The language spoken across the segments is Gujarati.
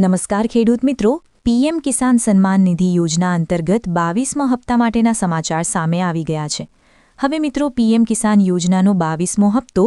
નમસ્કાર ખેડૂત મિત્રો. પીએમ કિસાન સન્માન નિધિ યોજના અંતર્ગત બાવીસમા હપ્તા માટેના સમાચાર સામે આવી ગયા છે. હવે મિત્રો, પીએમ કિસાન યોજનાનો બાવીસમો હપ્તો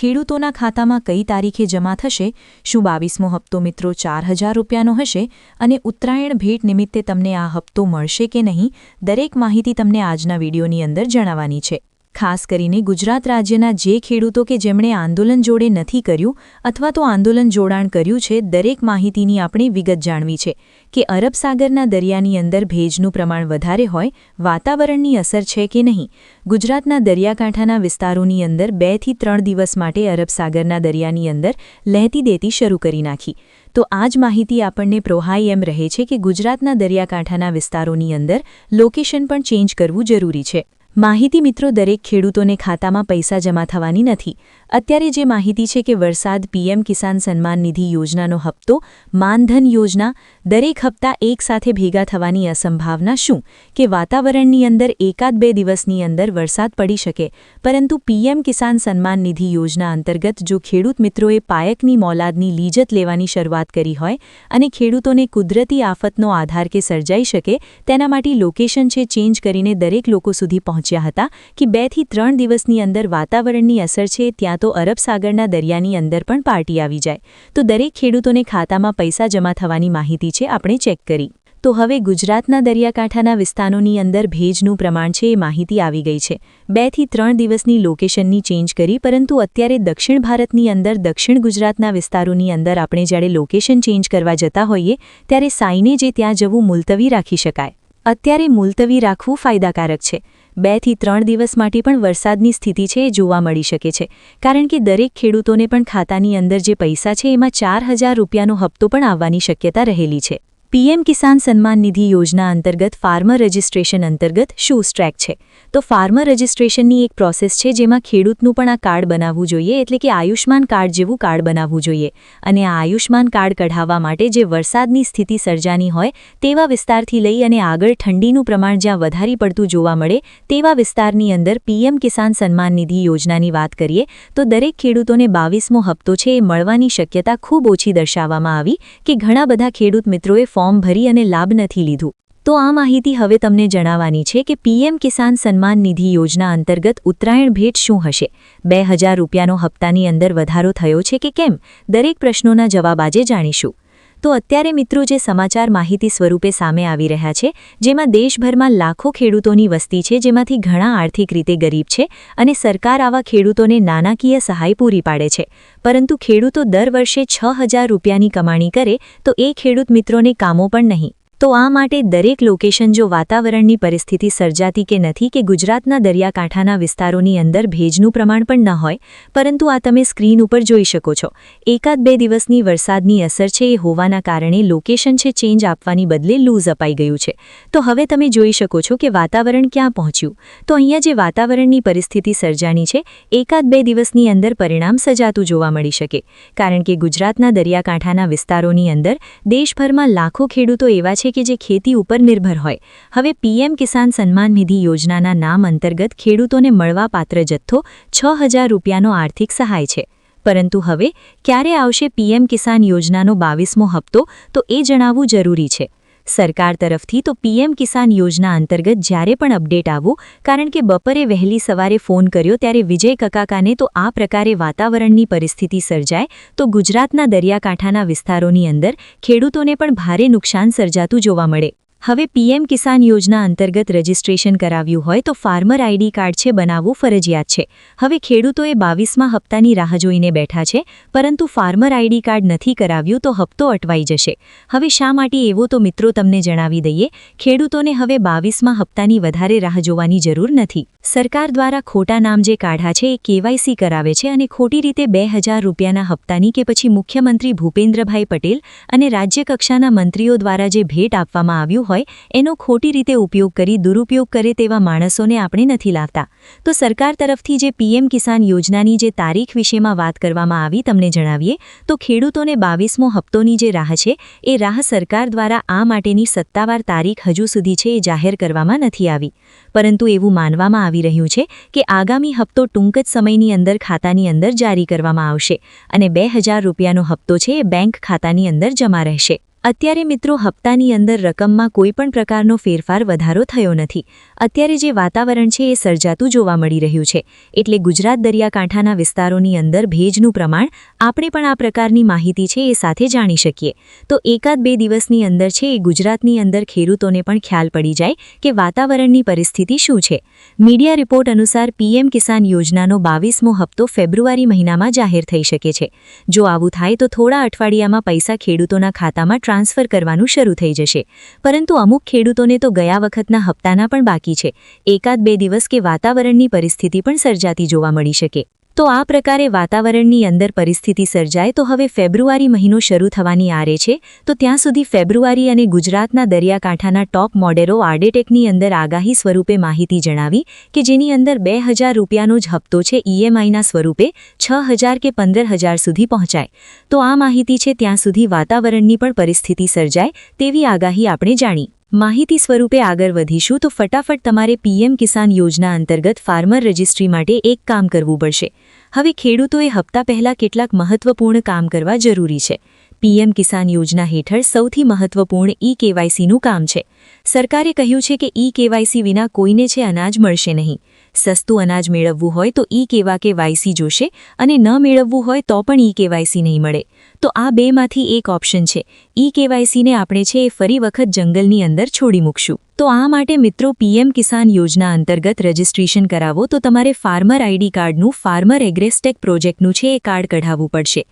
ખેડૂતોના ખાતામાં કઈ તારીખે જમા થશે? શું બાવીસમો હપ્તો મિત્રો ચાર હજાર રૂપિયાનો હશે? અને ઉત્તરાયણ ભેટ નિમિત્તે તમને આ હપ્તો મળશે કે નહીં? દરેક માહિતી તમને આજના વિડીયોની અંદર જણાવવાની છે. ખાસ કરીને ગુજરાત રાજ્યના જે ખેડૂતો કે જેમણે આંદોલન જોડે નથી કર્યું અથવા તો આંદોલન જોડાણ કર્યું છે, દરેક માહિતીની આપણે વિગત જાણવી છે કે અરબ સાગરના દરિયાની અંદર ભેજનું પ્રમાણ વધારે હોય, વાતાવરણની અસર છે કે નહીં? ગુજરાતના દરિયાકાંઠાના વિસ્તારોની અંદર બેથી ત્રણ દિવસ માટે અરબ સાગરના દરિયાની અંદર લહેતી દેતી શરૂ કરી નાખી. તો આ જ માહિતી આપણને પ્રોહાઈ એમ રહે છે કે ગુજરાતના દરિયાકાંઠાના વિસ્તારોની અંદર લોકેશન પણ ચેન્જ કરવું જરૂરી છે. માહિતી મિત્રો દરેક ખેડૂતોને ખાતામાં પૈસા જમા થવાની નથી. અત્યારે જે માહિતી છે કે વરસાદ પીએમ કિસાન સન્માન નિધિ યોજનાનો હપ્તો, માનધન યોજના, દરેક હપ્તા એકસાથે ભેગા થવાની અસંભાવના શું? કે વાતાવરણની અંદર એકાદ બે દિવસની અંદર વરસાદ પડી શકે, પરંતુ પીએમ કિસાન સન્માન નિધિ યોજના અંતર્ગત જો ખેડૂત મિત્રોએ પાયકની મોલાદની લીજત લેવાની શરૂઆત કરી હોય અને ખેડૂતોને કુદરતી આફતનો આધાર કે સર્જાઈ શકે, તેના માટે લોકેશન છે ચેન્જ કરીને દરેક લોકો સુધી પહોંચ્યા હતા કે બેથી ત્રણ દિવસની અંદર વાતાવરણની અસર છે ત્યાં તો અરબ સાગરના દરિયાની અંદર પણ પાર્ટી આવી જાય. તો દરેક ખેડૂતોને ખાતામાં પૈસા જમા થવાની માહિતી છે, આપણે ચેક કરી. તો હવે ગુજરાતના દરિયાકાંઠાના વિસ્તારોની અંદર ભેજનું પ્રમાણ છે એ માહિતી આવી ગઈ છે. બેથી ત્રણ દિવસની લોકેશનની ચેન્જ કરી, પરંતુ અત્યારે દક્ષિણ ભારતની અંદર, દક્ષિણ ગુજરાતના વિસ્તારોની અંદર આપણે જ્યારે લોકેશન ચેન્જ કરવા જતા હોઈએ, ત્યારે સાઈને જે ત્યાં જવું મુલતવી રાખી શકાય. અત્યારે મુલતવી રાખવું ફાયદાકારક છે. બેથી ત્રણ દિવસ માટે પણ વરસાદની સ્થિતિ છે એ જોવા મળી શકે છે. કારણ કે દરેક ખેડૂતોને પણ ખાતાની અંદર જે પૈસા છે એમાં ચાર રૂપિયાનો હપ્તો પણ આવવાની શક્યતા રહેલી છે. પીએમ કિસાન સન્માન નિધિ યોજના અંતર્ગત ફાર્મર રજિસ્ટ્રેશન અંતર્ગત શું સ્ટ્રેક છે. તો ફાર્મર રજિસ્ટ્રેશનની એક પ્રોસેસ છે જેમાં ખેડૂતનું પણ આ કાર્ડ બનાવવું જોઈએ, એટલે કે આયુષ્માન કાર્ડ જેવું કાર્ડ બનાવવું જોઈએ. અને આ આયુષ્માન કાર્ડ કઢાવવા માટે જે વરસાદની સ્થિતિ સર્જાની હોય, તેવા વિસ્તારથી લઈ અને આગળ ઠંડીનું પ્રમાણ જ્યાં વધારી પડતું જોવા મળે, તેવા વિસ્તારની અંદર પીએમ કિસાન સન્માન નિધિ યોજનાની વાત કરીએ, તો દરેક ખેડૂતોને બાવીસમો હપ્તો છે એ મળવાની શક્યતા ખૂબ ઓછી દર્શાવવામાં આવી કે ઘણા બધા ખેડૂત મિત્રોએ ફોર્મ ફોર્મ ભરી અને લાભ નથી લીધું. તો આ માહિતી હવે તમને જણાવવાની છે કે પીએમ કિસાન સન્માન નિધિ યોજના અંતર્ગત ઉત્તરાયણ ભેટ શું હશે? બે હજાર રૂપિયાનો હપ્તાની અંદર વધારો થયો છે કે કેમ? દરેક પ્રશ્નોના જવાબ આજે જાણીશું. તો અત્યારે મિત્રો જે સમાચાર માહિતી સ્વરૂપે સામે આવી રહ્યા છે, જેમાં દેશભરમાં લાખો ખેડૂતોની વસ્તી છે, જેમાંથી ઘણા આર્થિક રીતે ગરીબ છે અને સરકાર આવા ખેડૂતોને નાણાકીય સહાય પૂરી પાડે છે. પરંતુ ખેડૂતો દર વર્ષે છ રૂપિયાની કમાણી કરે તો એ ખેડૂત મિત્રોને કામો પણ નહીં. તો આ માટે દરેક લોકેશન જો વાતાવરણની પરિસ્થિતિ સર્જાતી કે નથી કે ગુજરાતના દરિયાકાંઠાના વિસ્તારોની અંદર ભેજનું પ્રમાણ પણ ન હોય, પરંતુ આ તમે સ્ક્રીન ઉપર જોઈ શકો છો. એકાદ બે દિવસની વરસાદની અસર છે એ હોવાના કારણે લોકેશન છે ચેન્જ આપવાની બદલે લૂઝ અપાઈ ગયું છે. તો હવે તમે જોઈ શકો છો કે વાતાવરણ ક્યાં પહોંચ્યું. તો અહીંયા જે વાતાવરણની પરિસ્થિતિ સર્જાની છે, એકાદ બે દિવસની અંદર પરિણામ સજાતું જોવા મળી શકે. કારણ કે ગુજરાતના દરિયાકાંઠાના વિસ્તારોની અંદર દેશભરમાં લાખો ખેડૂતો એવા છે છે કે જે ખેતી ઉપર નિર્ભર હોય. હવે પીએમ કિસાન સન્માન નિધિ યોજનાના નામ અંતર્ગત ખેડૂતોને મળવાપાત્ર જથ્થો છ હજાર રૂપિયાનો આર્થિક સહાય છે. પરંતુ હવે, ક્યારે આવશે પીએમ કિસાન યોજનાનો બાવીસમો હપ્તો, તો એ જણાવવું જરૂરી છે. સરકાર તરફથી તો પીએમ કિસાન યોજના અંતર્ગત જ્યારે પણ અપડેટ આવું, કારણ કે બપોરે વહેલી સવારે ફોન કર્યો ત્યારે વિજય કકાકાને તો આ પ્રકારે વાતાવરણની પરિસ્થિતિ સર્જાય, તો ગુજરાતના દરિયાકાંઠાના વિસ્તારોની અંદર ખેડૂતોને પણ ભારે નુકસાન સર્જાતું જોવા મળે. હવે પીએમ કિસાન યોજના અંતર્ગત રજીસ્ટ્રેશન કરાવ્યું હોય તો ફાર્મર આઈડી કાર્ડ છે, બનાવવું ફરજિયાત છે. હવે ખેડૂતોએ બાવીસમાં હપ્તાની રાહ જોઈને બેઠા છે, પરંતુ ફાર્મર આઈડી કાર્ડ નથી કરાવ્યું તો હપ્તો અટવાઈ જશે. હવે શા માટે એવો તો મિત્રો તમને જણાવી દઈએ, ખેડૂતોને હવે બાવીસમાં હપ્તાની વધારે રાહ જોવાની જરૂર નથી. સરકાર દ્વારા ખોટા નામ જે કાઢા છે, એ કેવાયસી કરાવે છે અને ખોટી રીતે બે હજાર રૂપિયાના હપ્તાની કે પછી મુખ્યમંત્રી ભૂપેન્દ્રભાઈ પટેલ અને રાજ્યકક્ષાના મંત્રીઓ દ્વારા જે ભેટ આપવામાં આવ્યું હોય, એનો ખોટી રીતે ઉપયોગ કરી દુરુપયોગ કરે તેવા માણસોને આપણે નથી લાવતા તો સરકાર તરફથી જે પીએમ કિસાન યોજનાની જે તારીખ વિશેમાં વાત કરવામાં આવી તમને જણાવીએ, તો ખેડૂતોને બાવીસમો હપ્તોની જે રાહ છે, એ રાહ સરકાર દ્વારા આ માટેની સત્તાવાર તારીખ હજુ સુધી છે એ જાહેર કરવામાં નથી આવી. પરંતુ એવું માનવામાં આવી રહ્યું છે કે આગામી હપ્તો ટૂંક જ સમયની અંદર ખાતાની અંદર જારી કરવામાં આવશે અને બે રૂપિયાનો હપ્તો છે એ બેંક ખાતાની અંદર જમા રહેશે. અત્યારે મિત્રો હપ્તાની અંદર રકમમાં કોઈપણ પ્રકારનો ફેરફાર વધારો થયો નથી. અત્યારે જે વાતાવરણ છે એ સર્જાતું જોવા મળી રહ્યું છે. એટલે ગુજરાત દરિયાકાંઠાના વિસ્તારોની અંદર ભેજનું પ્રમાણ આપણે પણ આ પ્રકારની માહિતી છે એ સાથે જાણી શકીએ. તો એકાદ બે દિવસની અંદર છે એ ગુજરાતની અંદર ખેડૂતોને પણ ખ્યાલ પડી જાય કે વાતાવરણની પરિસ્થિતિ શું છે. મીડિયા રિપોર્ટ અનુસાર પીએમ કિસાન યોજનાનો બાવીસમો હપ્તો ફેબ્રુઆરી મહિનામાં જાહેર થઈ શકે છે. જો આવું થાય તો થોડા અઠવાડિયામાં પૈસા ખેડૂતોના ખાતામાં કરવાનું શરૂ થઈ જશે. પરંતુ અમુક ખેડૂતોને તો ગયા વખતના હપ્તાના પણ બાકી છે. એકાદ બે દિવસ કે વાતાવરણની પરિસ્થિતિ પણ સર્જાતી જોવા મળી શકે. તો આ પ્રકારે વાતાવરણની અંદર પરિસ્થિતિ સર્જાય તો હવે ફેબ્રુઆરી મહિનો શરૂ થવાની આરે છે, તો ત્યાં સુધી ફેબ્રુઆરી અને ગુજરાતના દરિયાકાંઠાના ટોપ મોડેરો આર્ડેટેકની અંદર આગાહી સ્વરૂપે માહિતી જણાવી કે જેની અંદર બે રૂપિયાનો જ હપ્તો છે ઈએમઆઈના સ્વરૂપે છ કે પંદર સુધી પહોંચાય. તો આ માહિતી છે ત્યાં સુધી વાતાવરણની પણ પરિસ્થિતિ સર્જાય તેવી આગાહી આપણે જાણી. માહિતી સ્વરૂપે આગળ વધીશું તો ફટાફટ તમારે પીએમ કિસાન યોજના અંતર્ગત ફાર્મર રજિસ્ટ્રી માટે એક કામ કરવું પડશે. હવે ખેડૂતોએ હપ્તા પહેલા કેટલાક મહત્વપૂર્ણ કામ કરવા જરૂરી છે. પીએમ કિસાન યોજના હેઠળ સૌથી મહત્વપૂર્ણ ઈ કેવાયસીનું કામ છે. સરકારે કહ્યું છે કે ઈ કેવાયસી વિના કોઈને છે અનાજ મળશે નહીં. સસ્તું અનાજ મેળવવું હોય તો ઈ કેવા કે વાયસી જોશે અને ન મેળવવું હોય તો પણ ઈ કેવાયસી નહીં મળે. તો આ બેમાંથી એક ઓપ્શન છે. ઈ કેવાયસીને આપણે છે એ ફરી વખત જંગલની અંદર છોડી મૂકશું. તો આ માટે મિત્રો પીએમ કિસાન યોજના અંતર્ગત રજિસ્ટ્રેશન કરાવો. તો તમારે ફાર્મર આઈડી કાર્ડનું ફાર્મર એગ્રેસ્ટેક પ્રોજેક્ટનું છે એ કાર્ડ કઢાવવું પડશે.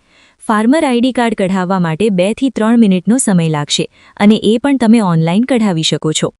ફાર્મર આઈડી કાર્ડ કઢાવવા માટે બેથી ત્રણ મિનિટનો સમય લાગશે અને એ પણ તમે ઓનલાઈન કઢાવી શકો છો.